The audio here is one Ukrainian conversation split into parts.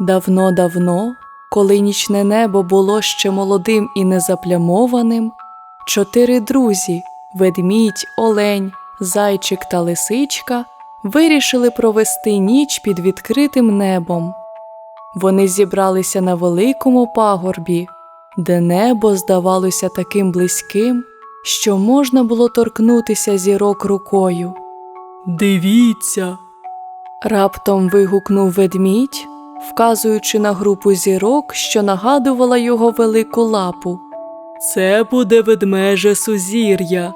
Давно-давно, коли нічне небо було ще молодим і незаплямованим, чотири друзі ведмідь, олень, зайчик та лисичка вирішили провести ніч під відкритим небом. Вони зібралися на великому пагорбі, де небо здавалося таким близьким, що можна було торкнутися зірок рукою. Дивіться. Раптом вигукнув ведмідь, вказуючи на групу зірок, що нагадувала його велику лапу. Це буде ведмеже сузір'я.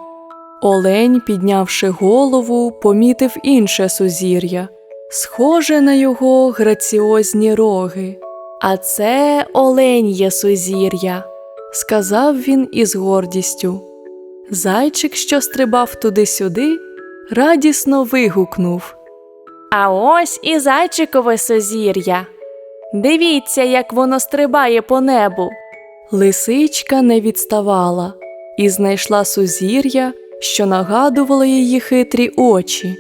Олень, піднявши голову, помітив інше сузір'я, схоже на його граціозні роги. А це оленє сузір'я, сказав він із гордістю. Зайчик, що стрибав туди-сюди, радісно вигукнув. А ось і зайчикове сузір'я. Дивіться, як воно стрибає по небу. Лисичка не відставала і знайшла сузір'я, що нагадувало її хитрі очі.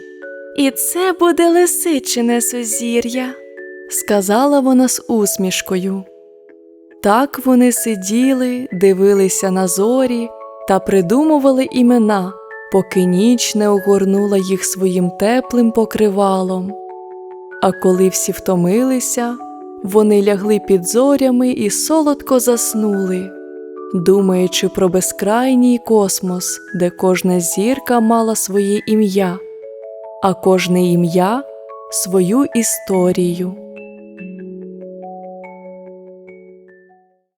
І це буде лисичине сузір'я. сказала вона з усмішкою. Так вони сиділи, дивилися на зорі та придумували імена, поки ніч не огорнула їх своїм теплим покривалом. А коли всі втомилися, вони лягли під зорями і солодко заснули, думаючи про безкрайній космос, де кожна зірка мала своє ім'я, а кожне ім'я свою історію.